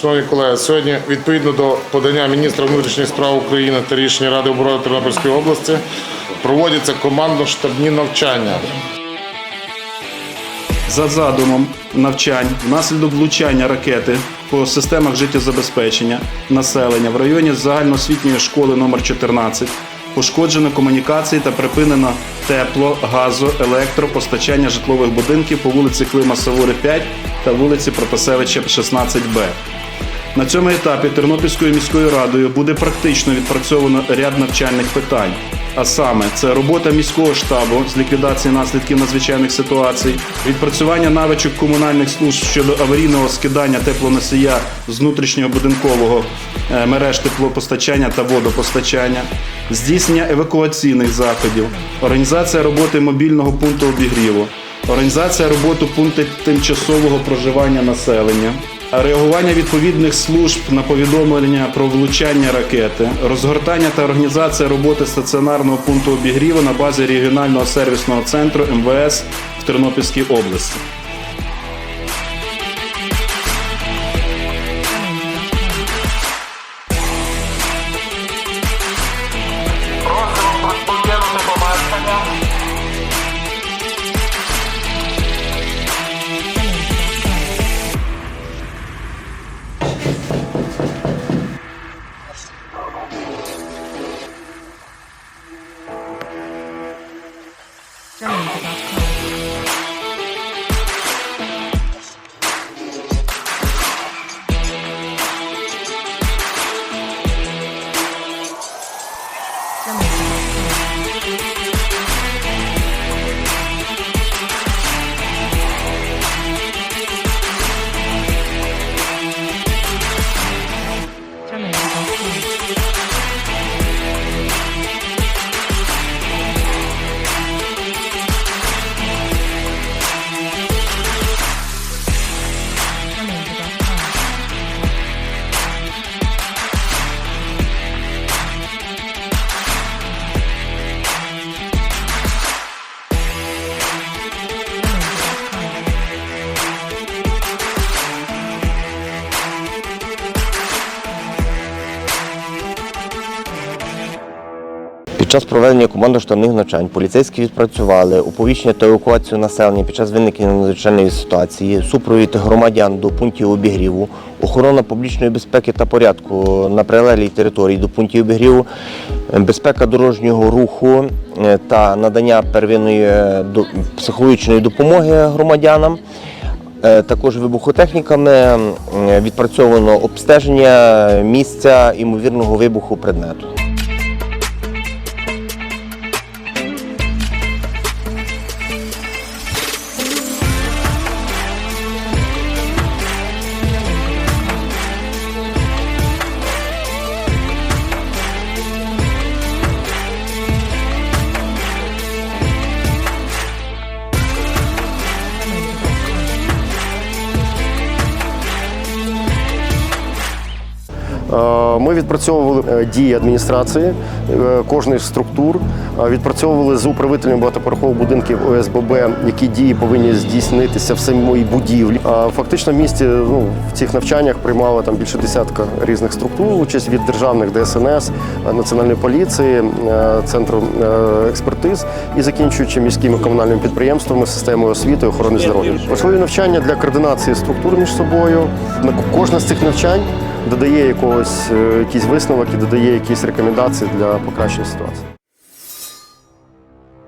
Шановні колеги, сьогодні відповідно до подання міністра внутрішніх справ України та рішення Ради оборони Тернопільської області проводяться командно-штабні навчання. За задумом навчань внаслідок влучання ракети по системах життєзабезпечення населення в районі загальноосвітньої школи номер 14 пошкоджено комунікації та припинено тепло, газо, електропостачання житлових будинків по вулиці Клима Савури 5 та вулиці Протасевича 16Б. На цьому етапі Тернопільською міською радою буде практично відпрацьовано ряд навчальних питань. А саме, це робота міського штабу з ліквідації наслідків надзвичайних ситуацій, відпрацювання навичок комунальних служб щодо аварійного скидання теплоносія з внутрішнього будинкового е, мереж теплопостачання та водопостачання, здійснення евакуаційних заходів, організація роботи мобільного пункту обігріву, організація роботи пункту тимчасового проживання населення, реагування відповідних служб на повідомлення про влучання ракети, розгортання та організація роботи стаціонарного пункту обігріву на базі регіонального сервісного центру МВС в Тернопільській області. Під час проведення командно-штабних навчань поліцейські відпрацювали оповіщення та евакуацію населення під час виникнення надзвичайної ситуації, супровід громадян до пунктів обігріву, охорона публічної безпеки та порядку на прилеглій території до пунктів обігріву, безпека дорожнього руху е, та надання первинної е, психологічної допомоги громадянам. Е, Також вибухотехніками відпрацьовано обстеження місця імовірного вибуху предмету. Ми відпрацьовували е, дії адміністрації е, кожної з структур, е, відпрацьовували з управителями багатоповерхових будинків ОСББ, які дії повинні здійснитися в самій будівлі. Фактично в місті ну, в цих навчаннях приймали там більше десятка різних структур, участь від державних ДСНС, е, Національної поліції, е, центру е, експертиз і закінчуючи міськими комунальними підприємствами, системою освіти охорони здоров'я. Важливі навчання для координації структур між собою. На кожне з цих навчань додає якогось е, якийсь висновок і додає якісь рекомендації для покращення ситуації.